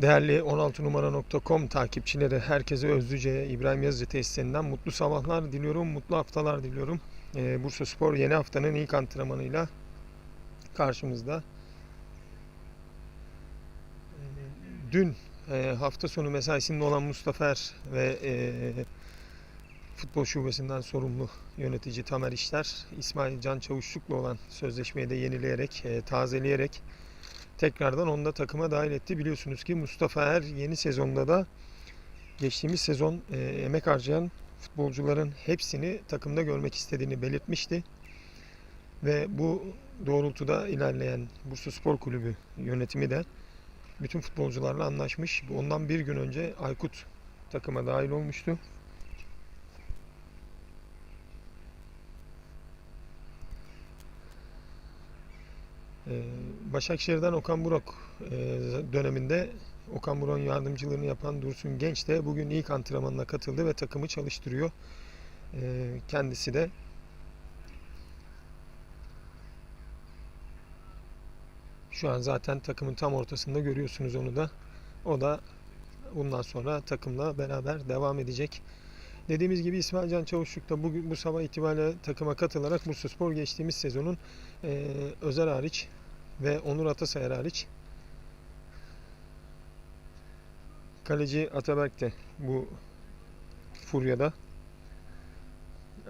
Değerli 16numara.com takipçileri herkese özlüce İbrahim Yazıcı tesislerinden mutlu sabahlar diliyorum, mutlu haftalar diliyorum. Ee, Bursa Spor yeni haftanın ilk antrenmanıyla karşımızda. Ee, dün e, hafta sonu mesaisinde olan Mustafer ve e, futbol şubesinden sorumlu yönetici Tamer İşler, İsmail Can Çavuşçuk'la olan sözleşmeyi de yenileyerek, e, tazeleyerek tekrardan onu da takıma dahil etti. Biliyorsunuz ki Mustafa Er yeni sezonda da geçtiğimiz sezon e, emek harcayan futbolcuların hepsini takımda görmek istediğini belirtmişti. Ve bu doğrultuda ilerleyen Bursa Spor Kulübü yönetimi de bütün futbolcularla anlaşmış. Ondan bir gün önce Aykut takıma dahil olmuştu. Başakşehir'den Okan Buruk e, döneminde Okan Buruk'un yardımcılığını yapan Dursun Genç de bugün ilk antrenmanına katıldı ve takımı çalıştırıyor. Ee, Kendisi de şu an zaten takımın tam ortasında görüyorsunuz onu da. O da bundan sonra takımla beraber devam edecek. Dediğimiz gibi İsmail Can Çavuşçuk da bugün bu sabah itibariyle takıma katılarak Bursaspor geçtiğimiz sezonun e, Özer hariç ve Onur Atasayar hariç kaleci Ataberk de bu furyada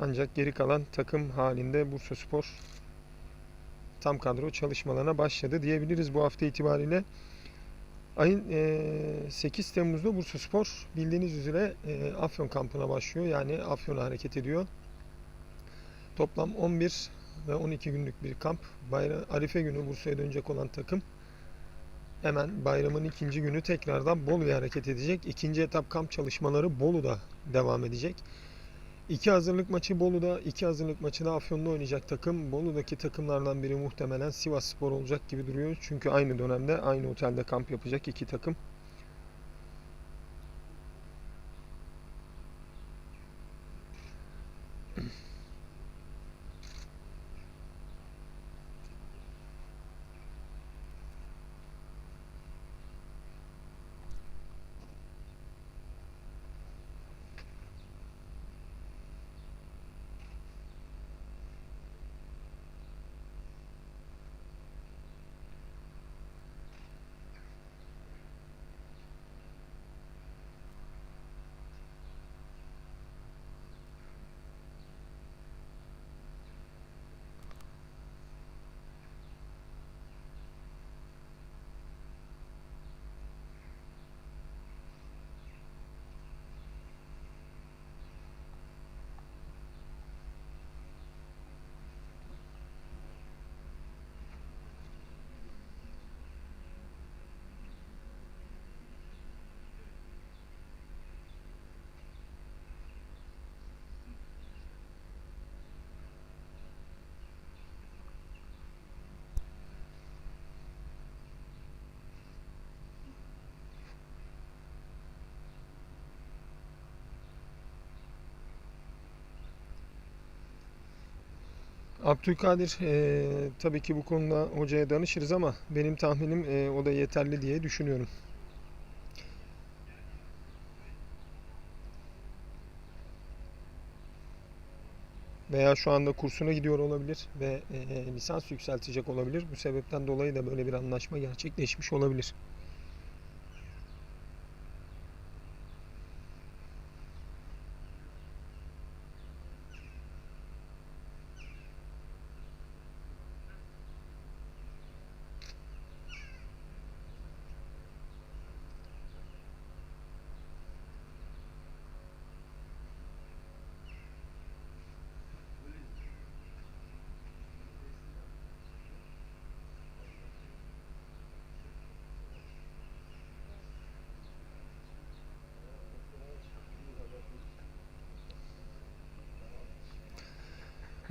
ancak geri kalan takım halinde Bursaspor tam kadro çalışmalarına başladı diyebiliriz bu hafta itibariyle. Ayın e, 8 Temmuz'da Bursaspor bildiğiniz üzere e, Afyon kampına başlıyor. Yani Afyon'a hareket ediyor. Toplam 11 ve 12 günlük bir kamp. Bayram, Arife günü Bursa'ya dönecek olan takım hemen bayramın ikinci günü tekrardan Bolu'ya hareket edecek. İkinci etap kamp çalışmaları Bolu'da devam edecek. İki hazırlık maçı Bolu'da, iki hazırlık maçı da Afyon'da oynayacak takım. Bolu'daki takımlardan biri muhtemelen Sivas Spor olacak gibi duruyor. Çünkü aynı dönemde aynı otelde kamp yapacak iki takım. Abdülkadir e, tabii ki bu konuda hocaya danışırız ama benim tahminim e, o da yeterli diye düşünüyorum. Veya şu anda kursuna gidiyor olabilir ve e, lisans yükseltecek olabilir. Bu sebepten dolayı da böyle bir anlaşma gerçekleşmiş olabilir.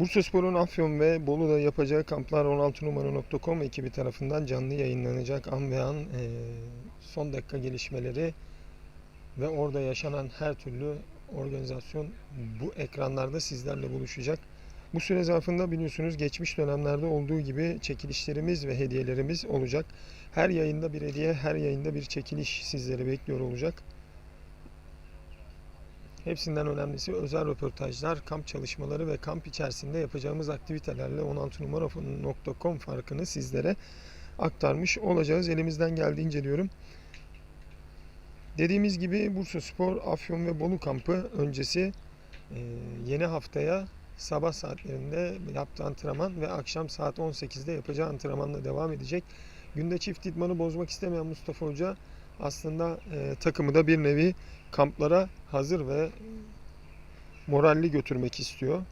Bursaspor'un Afyon ve Bolu'da yapacağı kamplar 16numara.com ekibi tarafından canlı yayınlanacak an ve an e, son dakika gelişmeleri ve orada yaşanan her türlü organizasyon bu ekranlarda sizlerle buluşacak. Bu süre zarfında biliyorsunuz geçmiş dönemlerde olduğu gibi çekilişlerimiz ve hediyelerimiz olacak. Her yayında bir hediye, her yayında bir çekiliş sizleri bekliyor olacak. Hepsinden önemlisi özel röportajlar, kamp çalışmaları ve kamp içerisinde yapacağımız aktivitelerle 16numara.com farkını sizlere aktarmış olacağız. Elimizden geldiğince diyorum. Dediğimiz gibi Bursa Spor, Afyon ve Bolu kampı öncesi e, yeni haftaya sabah saatlerinde yaptığı antrenman ve akşam saat 18'de yapacağı antrenmanla devam edecek. Günde çift idmanı bozmak istemeyen Mustafa Hoca aslında e, takımı da bir nevi kamplara hazır ve moralli götürmek istiyor.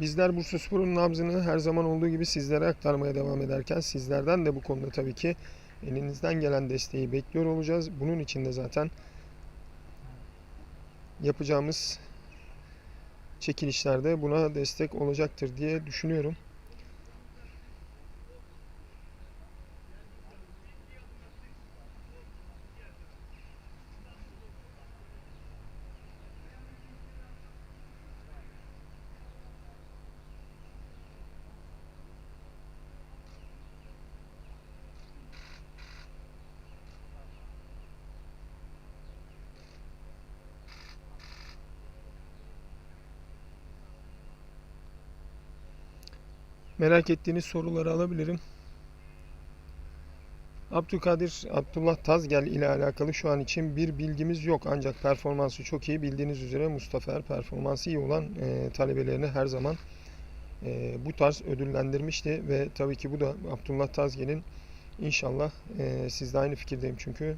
Bizler Bursaspor'un nabzını her zaman olduğu gibi sizlere aktarmaya devam ederken sizlerden de bu konuda tabii ki elinizden gelen desteği bekliyor olacağız. Bunun için de zaten yapacağımız çekilişlerde buna destek olacaktır diye düşünüyorum. Merak ettiğiniz soruları alabilirim. Abdülkadir Abdullah Tazgel ile alakalı şu an için bir bilgimiz yok. Ancak performansı çok iyi. Bildiğiniz üzere Mustafa Er performansı iyi olan e, talebelerini her zaman e, bu tarz ödüllendirmişti. Ve tabii ki bu da Abdullah Tazgel'in inşallah e, siz de aynı fikirdeyim çünkü e,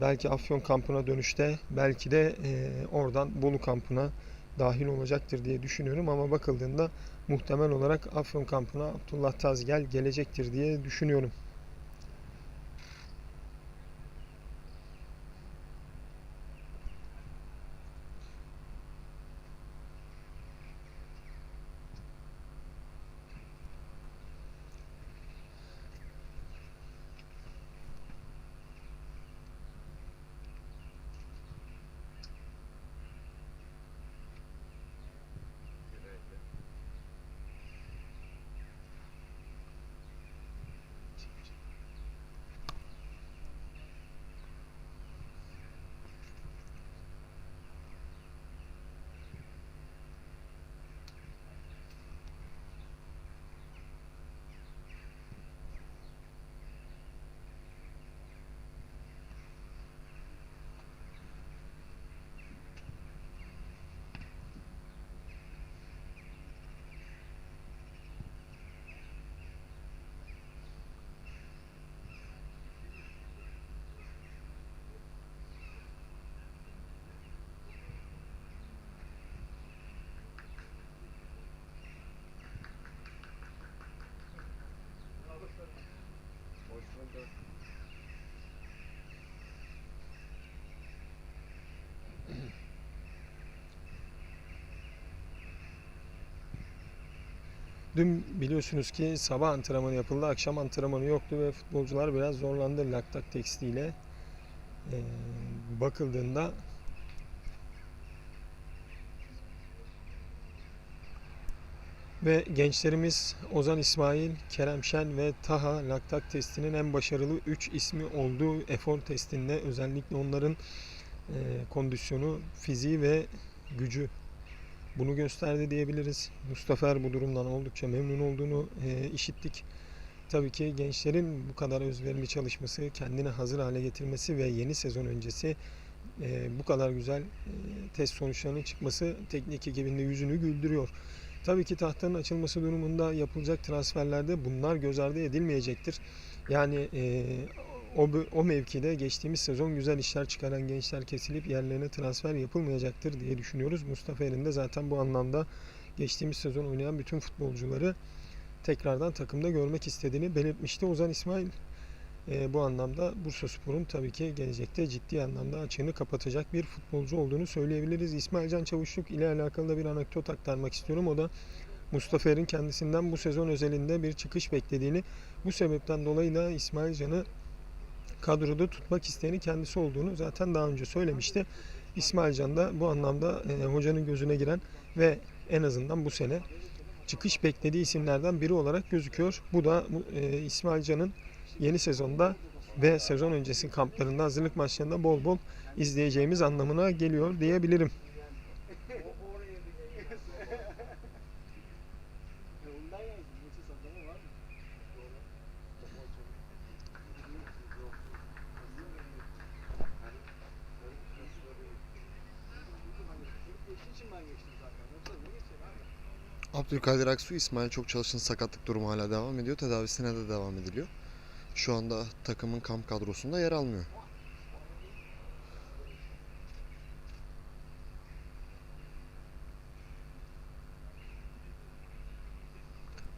belki Afyon kampına dönüşte belki de e, oradan Bolu kampına dahil olacaktır diye düşünüyorum ama bakıldığında muhtemel olarak Afyon kampına Abdullah Tazgel gelecektir diye düşünüyorum. Dün biliyorsunuz ki sabah antrenmanı yapıldı, akşam antrenmanı yoktu ve futbolcular biraz zorlandı laktak tekstiyle. Ee, bakıldığında ve gençlerimiz Ozan İsmail, Kerem Şen ve Taha laktak testinin en başarılı 3 ismi olduğu efor testinde özellikle onların e, kondisyonu, fiziği ve gücü bunu gösterdi diyebiliriz. Mustafa Er bu durumdan oldukça memnun olduğunu e, işittik. Tabii ki gençlerin bu kadar özverili çalışması, kendini hazır hale getirmesi ve yeni sezon öncesi e, bu kadar güzel e, test sonuçlarının çıkması teknik ekibinde yüzünü güldürüyor. Tabii ki tahtanın açılması durumunda yapılacak transferlerde bunlar göz ardı edilmeyecektir. Yani e, o, o mevkide geçtiğimiz sezon güzel işler çıkaran gençler kesilip yerlerine transfer yapılmayacaktır diye düşünüyoruz. Mustafa Er'in de zaten bu anlamda geçtiğimiz sezon oynayan bütün futbolcuları tekrardan takımda görmek istediğini belirtmişti. Ozan İsmail e, bu anlamda Bursa Spor'un tabii ki gelecekte ciddi anlamda açığını kapatacak bir futbolcu olduğunu söyleyebiliriz. İsmail Can Çavuşluk ile alakalı da bir anekdot aktarmak istiyorum. O da Mustafa Er'in kendisinden bu sezon özelinde bir çıkış beklediğini bu sebepten dolayı da İsmail Can'ı kadroda tutmak isteyeni kendisi olduğunu zaten daha önce söylemişti. İsmail Can da bu anlamda e, hocanın gözüne giren ve en azından bu sene çıkış beklediği isimlerden biri olarak gözüküyor. Bu da e, İsmail Can'ın yeni sezonda ve sezon öncesi kamplarında hazırlık maçlarında bol bol izleyeceğimiz anlamına geliyor diyebilirim. Abdülkadir Aksu, İsmail Çok Çalış'ın sakatlık durumu hala devam ediyor. Tedavisine de devam ediliyor. Şu anda takımın kamp kadrosunda yer almıyor.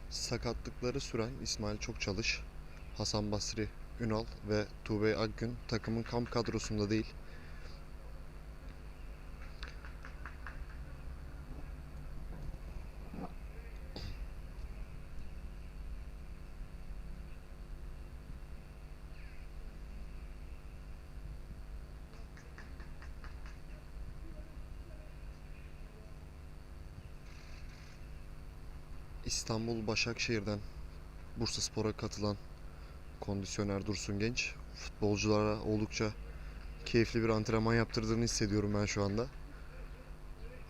Sakatlıkları süren İsmail Çok Çalış, Hasan Basri Ünal ve Tuğbey Akgün takımın kamp kadrosunda değil. İstanbul Başakşehir'den Bursaspor'a katılan kondisyoner Dursun Genç futbolculara oldukça keyifli bir antrenman yaptırdığını hissediyorum ben şu anda.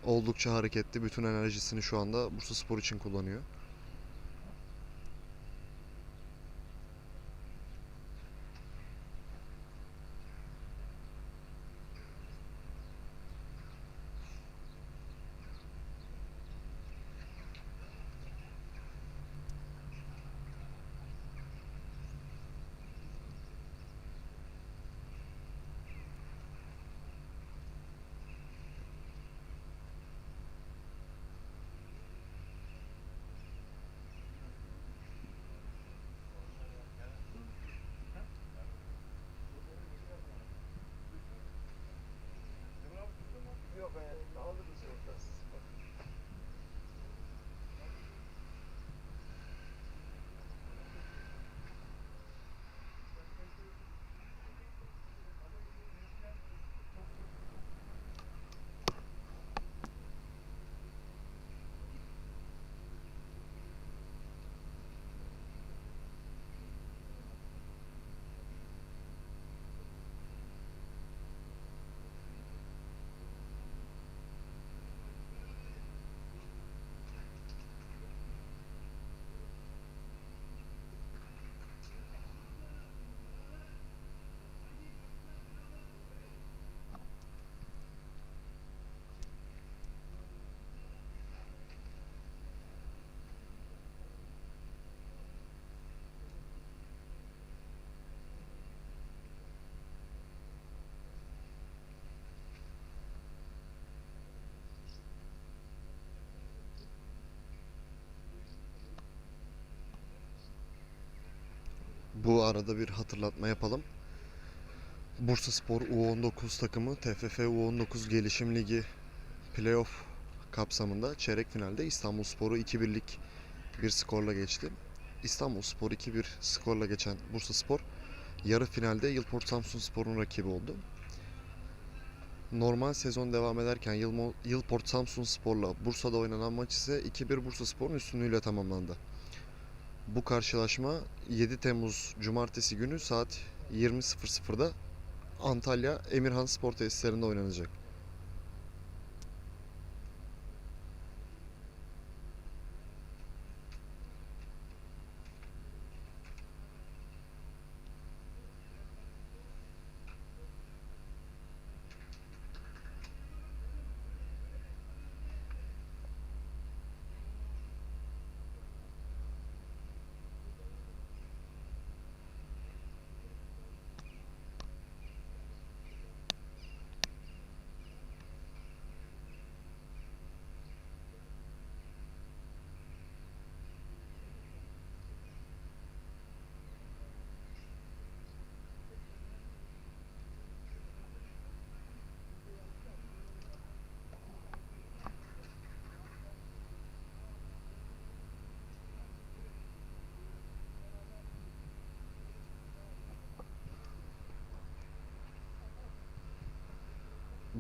Oldukça hareketli, bütün enerjisini şu anda Bursaspor için kullanıyor. Bu arada bir hatırlatma yapalım. Bursaspor U19 takımı TFF U19 Gelişim Ligi playoff kapsamında çeyrek finalde İstanbulspor'u 2-1'lik bir skorla geçti. İstanbulspor 2-1 skorla geçen Bursaspor yarı finalde Yılport Samsunspor'un rakibi oldu. Normal sezon devam ederken Yılport Samsunspor'la Bursa'da oynanan maç ise 2-1 Bursaspor'un üstünlüğüyle tamamlandı. Bu karşılaşma 7 Temmuz Cumartesi günü saat 20.00'da Antalya Emirhan Spor Tesislerinde oynanacak.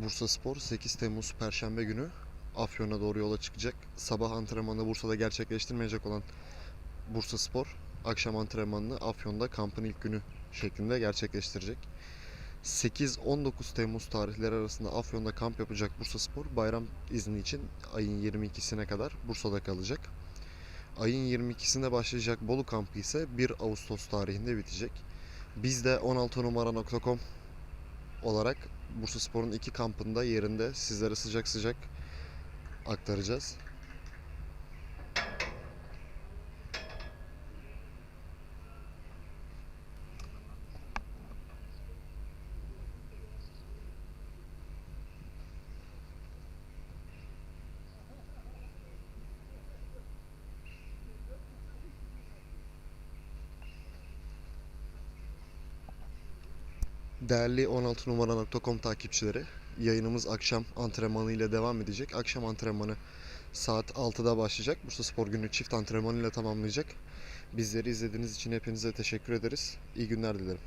Bursa Spor 8 Temmuz Perşembe günü Afyon'a doğru yola çıkacak. Sabah antrenmanı Bursa'da gerçekleştirmeyecek olan Bursa Spor akşam antrenmanını Afyon'da kampın ilk günü şeklinde gerçekleştirecek. 8-19 Temmuz tarihleri arasında Afyon'da kamp yapacak Bursa Spor bayram izni için ayın 22'sine kadar Bursa'da kalacak. Ayın 22'sinde başlayacak Bolu kampı ise 1 Ağustos tarihinde bitecek. Biz de 16 numara.com olarak Bursa Spor'un iki kampında yerinde sizlere sıcak sıcak aktaracağız. Değerli 16 numara.com takipçileri, yayınımız akşam antrenmanı ile devam edecek. Akşam antrenmanı saat 6'da başlayacak. Bursa Spor günü çift antrenmanı ile tamamlayacak. Bizleri izlediğiniz için hepinize teşekkür ederiz. İyi günler dilerim.